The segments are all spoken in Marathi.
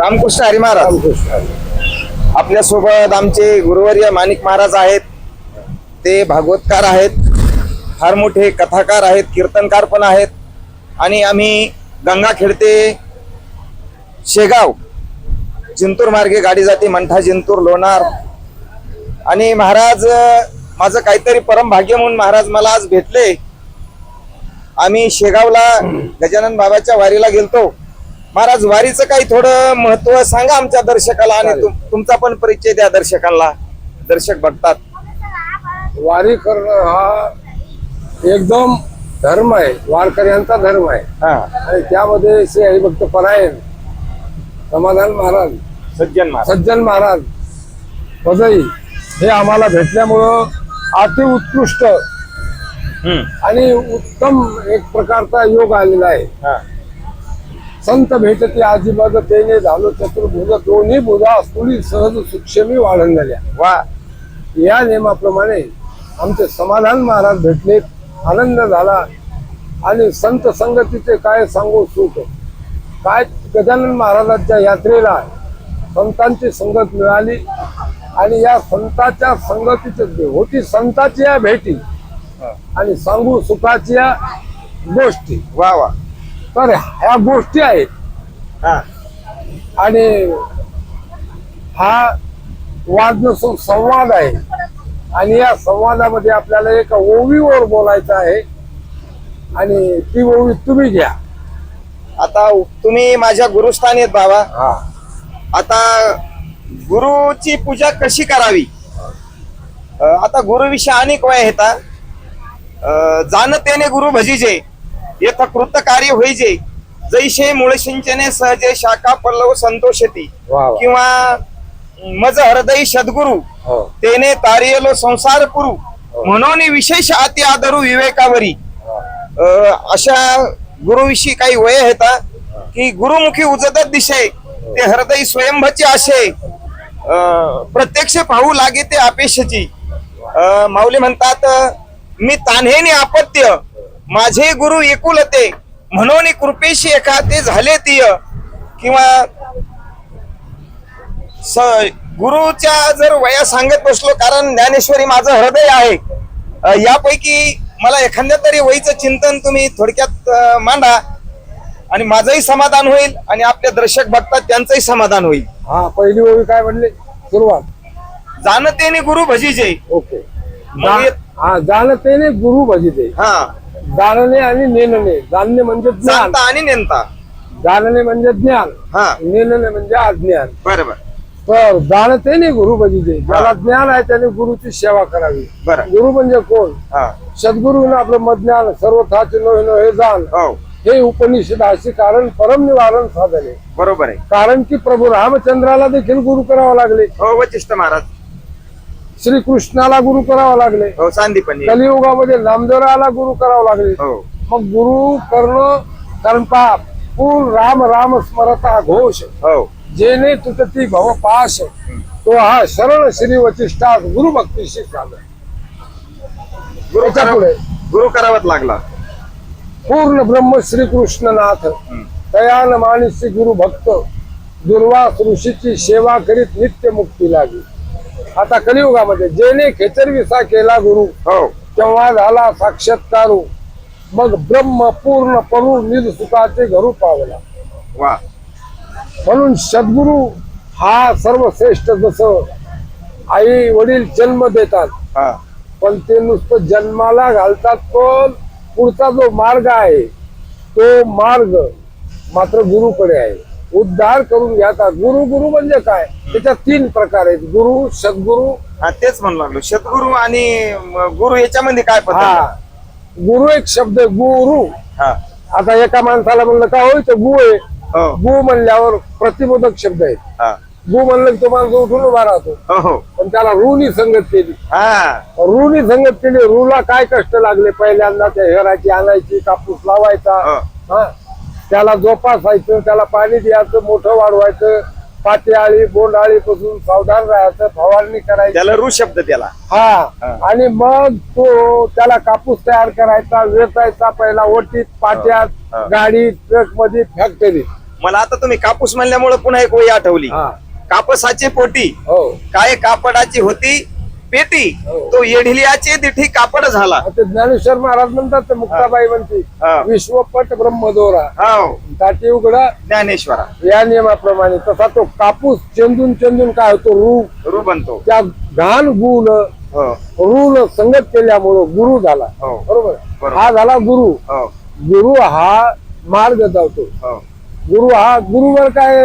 रामकृष्ण हरी महाराज. आपल्यासोबत आमचे गुरुवर्य माणिक महाराज आहेत. ते भागवतकार आहेत. फार मोठे कथाकार आहेत कीर्तनकार पण आहेत. आणि आम्ही गंगाखेड ते शेगाव जिंतूर मार्गे गाडी जाते मंठा जिंतूर लोणार. आणि महाराज माझं काहीतरी परम भाग्य म्हणून महाराज मला आज भेटले. आम्ही शेगावला गजानन बाबाच्या वारीला गेलतो. महाराज वारीचं काही थोडं महत्त्व सांगा आमच्या दर्शकाला आणि तुम- तुमचा पण परिचय द्या दर्शकांना. दर्शक बघतात. वारी करणं हा एकदम धर्म आहे. वारकऱ्यांचा धर्म आहे. हा. आणि त्यामध्ये श्री हरिभक्त परायण समाधान महाराज सज्जन महाराज. सज्जन महाराज पदई हे आम्हाला भेटल्यामुळं अति उत्कृष्ट हम्म. आणि उत्तम एक प्रकारचा योग आलेला आहे. हा. संत भेटती आजीबाज तेने झालो चतुर्भुज दोन्ही भुजा असुली सहज सूक्ष्मी वाढण झाल्या वा. या नियमाप्रमाणे आमचे समाधान महाराज भेटले आनंद झाला. आणि संत संगतीचे काय सांगू सुख? काय गजानन महाराजांच्या यात्रेला संतांची संगत मिळाली? आणि या संताच्या संगतीचे होती संताची या भेटी. आणि सांगू सुखाची या गोष्टी. वा वा. तर ह्या गोष्टी आहेत. हा. आणि हा वाद नसून संवाद आहे. आणि या संवादामध्ये आपल्याला एका ओवीवर बोलायचं आहे. आणि ती ओवी तुम्ही घ्या. आता तुम्ही माझ्या गुरुस्थानी आहेत बाबा. हा. आता गुरुची पूजा कशी करावी? आता गुरुविषयी अनेक वय येतात जाणतेने गुरु भजीजे. येथ कृत कार्य होईजे. जैसे मूळ सिंचने सहजे शाखा पल्लव संतोषती. वा वा. किंवा मज हृदय सद्गुरु. हो. तेने तारियलो संसार पुरु. म्हणून विशेष अति आदरू विवेकावरी. अशा गुरुविषयी काही वय आहेत की गुरुमुखी उजतच दिसे ते हृदय स्वयंभची आशे. अ, प्रत्यक्ष पाहू लागे ते अपेक्षेची. माऊली म्हणतात मी तान्हेने आपत्य माझे गुरु एकुलते म्हणून कृपेशी ते झाले तीय किंवा स गुरुच्या जर वया सांगत बसलो कारण ज्ञानेश्वरी माझं हृदय आहे. यापैकी मला एखाद्या तरी वयीचं चिंतन तुम्ही थोडक्यात मांडा. आणि माझंही समाधान होईल आणि आपले दर्शक बघतात त्यांचंही समाधान होईल. हा पहिली ओवी काय म्हणले? सुरुवात. जाणतेने गुरु भजीजे ओके. हा जाणतेने गुरु भजिते हा. जाणणे आणि नेणणे. जाणणे म्हणजे ज्ञान. जाणता आणि नेनता जाणणे म्हणजे ज्ञान. हा. नेणणे म्हणजे अज्ञान. बरोबर. तर जाणतेने गुरु भजिते ज्याला ज्ञान आहे त्याने गुरुची सेवा करावी. बरं. गुरु म्हणजे कोण? हा. सद्गुरू आपलं मज्ञान सर्वथाचे नो नो हे जाण. हो. हे उपनिषदाशी कारण परम निवारण साधने. बरोबर आहे. कारण की प्रभू रामचंद्राला देखील गुरु करावं लागले. हो वचिष्ठ महाराज. श्री कृष्णाला गुरु करावं लागले. हो कलियुगामध्ये नामदेवराला गुरु करावं लागले. हो. मग गुरु करणं कारण पा पूर्ण राम राम स्मरता घोष. हो. जेने तुटती भव पाश. तो हा शरण श्री वचिष्ठा गुरु भक्तीशी साधन गुरु पुढे. गुरु करावाच लागला. पूर्ण ब्रह्म श्री कृष्णनाथ दयान मानसी गुरु भक्त. दुर्वास ऋषीची सेवा करीत नित्य मुक्ती लागली आता कलियुगामध्ये जेने खेचरविसा केला गुरु हो. तेव्हा झाला साक्षात्कारू. मग ब्रह्म पूर्ण परू निज सुखाचे घरू पावला. वा. म्हणून सद्गुरु हा सर्वश्रेष्ठ जसं आई वडील जन्म देतात हा. पण ते नुसतं जन्माला घालतात पण पुढचा जो मार्ग आहे तो मार्ग मात्र गुरुकडे आहे. उद्धार करून घ्यायचा गुरु गुरु म्हणजे काय? त्याच्यात तीन प्रकार आहेत. गुरु सद्गुरु. हा तेच म्हणू लागलो. सद्गुरु आणि म, गुरु याच्यामध्ये काय हा. गुरु एक शब्द आहे, गुरु. हा. आता एका माणसाला म्हणलं का होय तर गु आहे. हो. गु म्हणल्यावर प्रतिबोधक शब्द आहेत हा. गु म्हणलं की तो माणूस उठून उभा राहतो. हो हो. पण त्याला रूनी संगत केली. हा. रूनी संगत केली. रूला काय कष्ट लागले? पहिल्यांदा त्या हेराची आणायची कापूस लावायचा. हो. हा. त्याला जोपासायचं त्याला पाणी द्यायचं मोठं वाढवायचं पाती आळी बोंड आळीपासून सावधान राहायचं फवारणी करायची. त्याला ऋ शब्द त्याला. हा. आणि मग तो त्याला कापूस तयार करायचा वेचायचा पहिला ओटीत पाट्यात. गाडी ट्रकमध्ये फॅक्टरी. मला आता तुम्ही कापूस म्हणल्यामुळे पुन्हा एक वही आठवली. कापसाची पोटी. हो. काय कापडाची होती? पेटी हो. तो येढिलियाचे दिठी कापड झाला. आता ज्ञानेश्वर महाराज म्हणतात ते मुक्ताबाई म्हणते हा. विश्वपट ब्रह्मदोरा. हो. ताटी उघडा. ज्ञानेश्वरा. या नियमाप्रमाणे तसा तो कापूस चंदून चंदून काय होतो? रू. रू बनतो. त्या घाण गुण हो. रूल संगत केल्यामुळं गुरु झाला. हो. बरोबर? बरोबर. हा झाला गुरु. हो. गुरु हा मार्ग हो. गुरु हा गुरुवर काय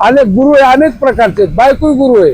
अनेक गुरु आहे अनेक प्रकारचे आहेत. बायको गुरु आहे.